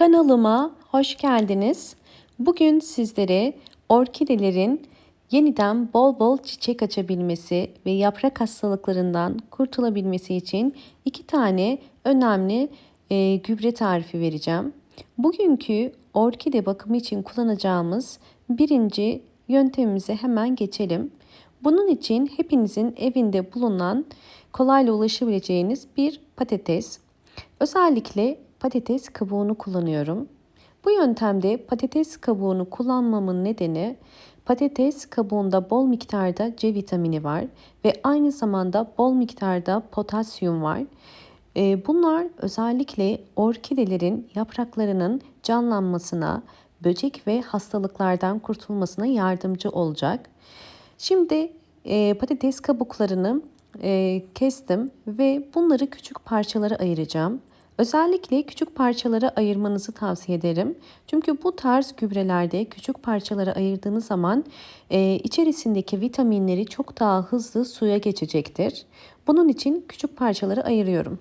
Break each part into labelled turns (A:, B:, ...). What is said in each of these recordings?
A: Kanalıma hoş geldiniz. Bugün sizlere orkidelerin yeniden bol bol çiçek açabilmesi ve yaprak hastalıklarından kurtulabilmesi için iki tane önemli e, gübre tarifi vereceğim. Bugünkü orkide bakımı için kullanacağımız birinci yöntemimize hemen geçelim. Bunun için hepinizin evinde bulunan kolayla ulaşabileceğiniz bir patates. Özellikle patates kabuğunu kullanıyorum. Bu yöntemde patates kabuğunu kullanmamın nedeni patates kabuğunda bol miktarda C vitamini var ve aynı zamanda bol miktarda potasyum var. Ee, bunlar özellikle orkidelerin yapraklarının canlanmasına, böcek ve hastalıklardan kurtulmasına yardımcı olacak. Şimdi e, patates kabuklarını e, kestim ve bunları küçük parçalara ayıracağım. Özellikle küçük parçalara ayırmanızı tavsiye ederim. Çünkü bu tarz gübrelerde küçük parçalara ayırdığınız zaman e, içerisindeki vitaminleri çok daha hızlı suya geçecektir. Bunun için küçük parçalara ayırıyorum.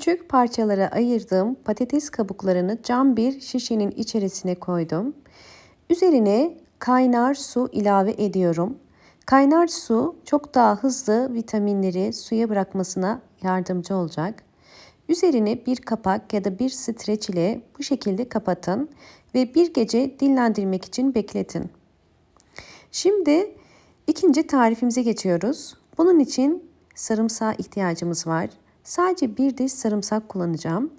A: Küçük parçalara ayırdığım patates kabuklarını cam bir şişenin içerisine koydum. Üzerine kaynar su ilave ediyorum. Kaynar su çok daha hızlı vitaminleri suya bırakmasına yardımcı olacak. Üzerine bir kapak ya da bir streç ile bu şekilde kapatın ve bir gece dinlendirmek için bekletin. Şimdi ikinci tarifimize geçiyoruz. Bunun için sarımsağa ihtiyacımız var. Sadece bir diş sarımsak kullanacağım.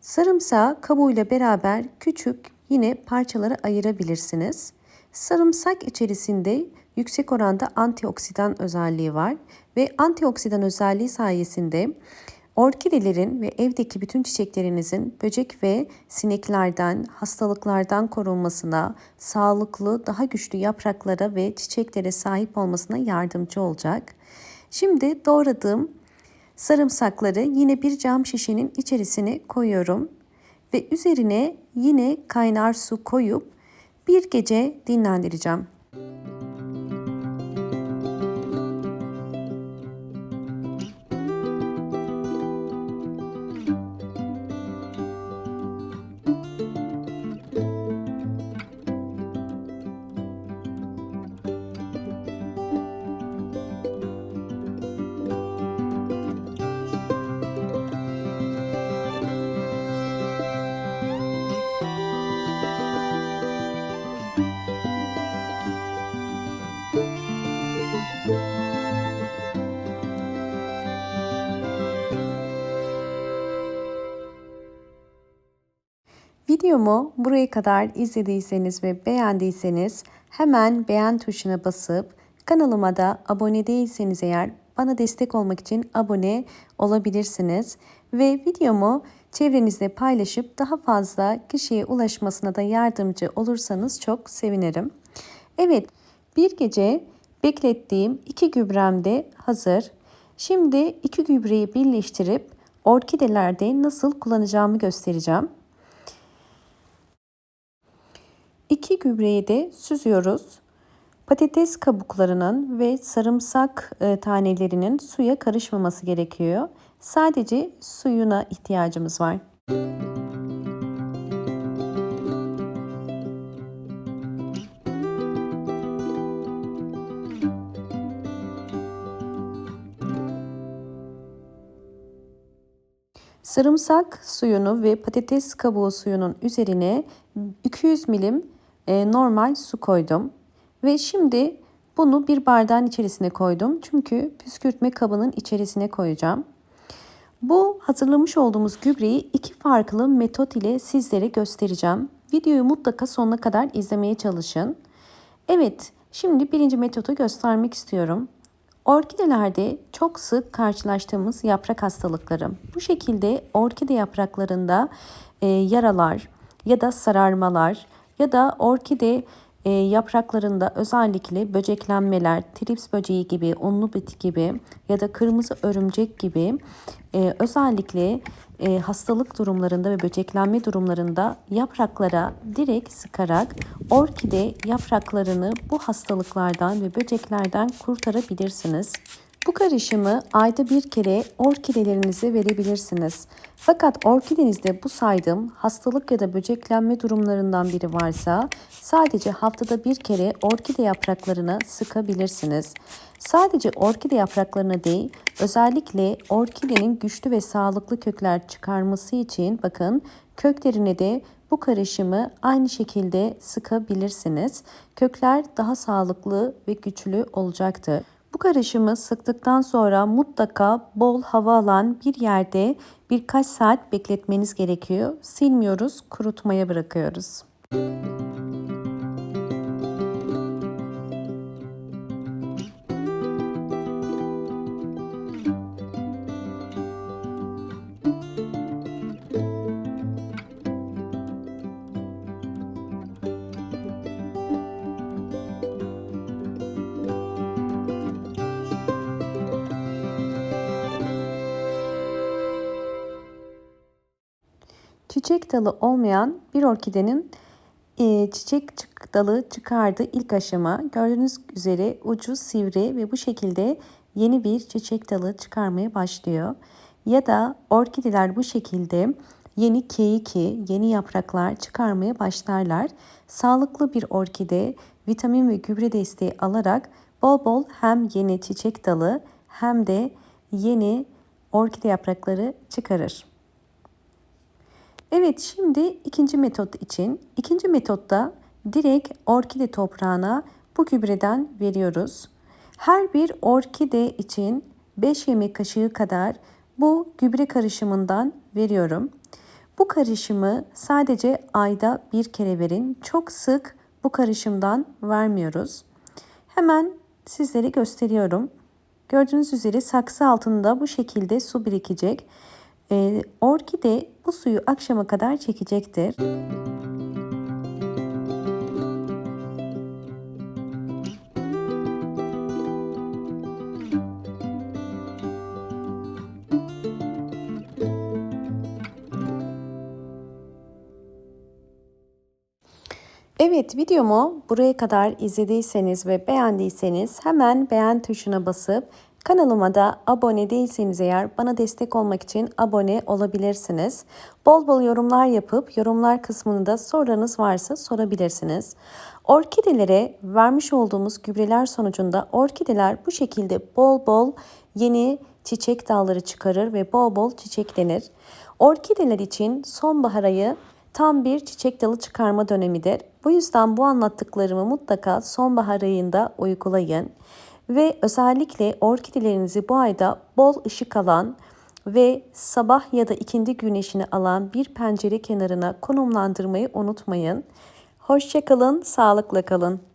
A: Sarımsağı kabuğuyla beraber küçük yine parçalara ayırabilirsiniz. Sarımsak içerisinde yüksek oranda antioksidan özelliği var ve antioksidan özelliği sayesinde orkidelerin ve evdeki bütün çiçeklerinizin böcek ve sineklerden, hastalıklardan korunmasına, sağlıklı, daha güçlü yapraklara ve çiçeklere sahip olmasına yardımcı olacak. Şimdi doğradığım Sarımsakları yine bir cam şişenin içerisine koyuyorum ve üzerine yine kaynar su koyup bir gece dinlendireceğim. Videomu buraya kadar izlediyseniz ve beğendiyseniz hemen beğen tuşuna basıp kanalıma da abone değilseniz eğer bana destek olmak için abone olabilirsiniz. Ve videomu çevrenizde paylaşıp daha fazla kişiye ulaşmasına da yardımcı olursanız çok sevinirim. Evet bir gece beklettiğim iki gübrem de hazır. Şimdi iki gübreyi birleştirip orkidelerde nasıl kullanacağımı göstereceğim. İki gübreyi de süzüyoruz. Patates kabuklarının ve sarımsak e, tanelerinin suya karışmaması gerekiyor. Sadece suyuna ihtiyacımız var. Sarımsak suyunu ve patates kabuğu suyunun üzerine 200 milim e, normal su koydum. Ve şimdi bunu bir bardağın içerisine koydum. Çünkü püskürtme kabının içerisine koyacağım. Bu hazırlamış olduğumuz gübreyi iki farklı metot ile sizlere göstereceğim. Videoyu mutlaka sonuna kadar izlemeye çalışın. Evet, şimdi birinci metodu göstermek istiyorum. Orkidelerde çok sık karşılaştığımız yaprak hastalıkları. Bu şekilde orkide yapraklarında e, yaralar ya da sararmalar ya da orkide e, yapraklarında özellikle böceklenmeler, trips böceği gibi, unlu bit gibi ya da kırmızı örümcek gibi e, özellikle e, hastalık durumlarında ve böceklenme durumlarında yapraklara direkt sıkarak orkide yapraklarını bu hastalıklardan ve böceklerden kurtarabilirsiniz. Bu karışımı ayda bir kere orkidelerinize verebilirsiniz. Fakat orkidenizde bu saydığım hastalık ya da böceklenme durumlarından biri varsa sadece haftada bir kere orkide yapraklarına sıkabilirsiniz. Sadece orkide yapraklarına değil, özellikle orkidenin güçlü ve sağlıklı kökler çıkarması için bakın köklerine de bu karışımı aynı şekilde sıkabilirsiniz. Kökler daha sağlıklı ve güçlü olacaktır. Bu karışımı sıktıktan sonra mutlaka bol hava alan bir yerde birkaç saat bekletmeniz gerekiyor. Silmiyoruz, kurutmaya bırakıyoruz. Çiçek dalı olmayan bir orkidenin e, çiçek dalı çıkardığı ilk aşama gördüğünüz üzere ucu sivri ve bu şekilde yeni bir çiçek dalı çıkarmaya başlıyor. Ya da orkideler bu şekilde yeni keyiki, yeni yapraklar çıkarmaya başlarlar. Sağlıklı bir orkide vitamin ve gübre desteği alarak bol bol hem yeni çiçek dalı hem de yeni orkide yaprakları çıkarır. Evet şimdi ikinci metot için. ikinci metotta direkt orkide toprağına bu gübreden veriyoruz. Her bir orkide için 5 yemek kaşığı kadar bu gübre karışımından veriyorum. Bu karışımı sadece ayda bir kere verin. Çok sık bu karışımdan vermiyoruz. Hemen sizlere gösteriyorum. Gördüğünüz üzere saksı altında bu şekilde su birikecek. Ee, orkide bu suyu akşama kadar çekecektir. Evet videomu buraya kadar izlediyseniz ve beğendiyseniz hemen beğen tuşuna basıp Kanalıma da abone değilseniz eğer bana destek olmak için abone olabilirsiniz. Bol bol yorumlar yapıp yorumlar kısmında sorularınız varsa sorabilirsiniz. Orkidelere vermiş olduğumuz gübreler sonucunda orkideler bu şekilde bol bol yeni çiçek dalları çıkarır ve bol bol çiçeklenir. Orkideler için sonbahar ayı tam bir çiçek dalı çıkarma dönemidir. Bu yüzden bu anlattıklarımı mutlaka sonbahar ayında uygulayın. Ve özellikle orkidelerinizi bu ayda bol ışık alan ve sabah ya da ikindi güneşini alan bir pencere kenarına konumlandırmayı unutmayın. Hoşçakalın, sağlıkla kalın.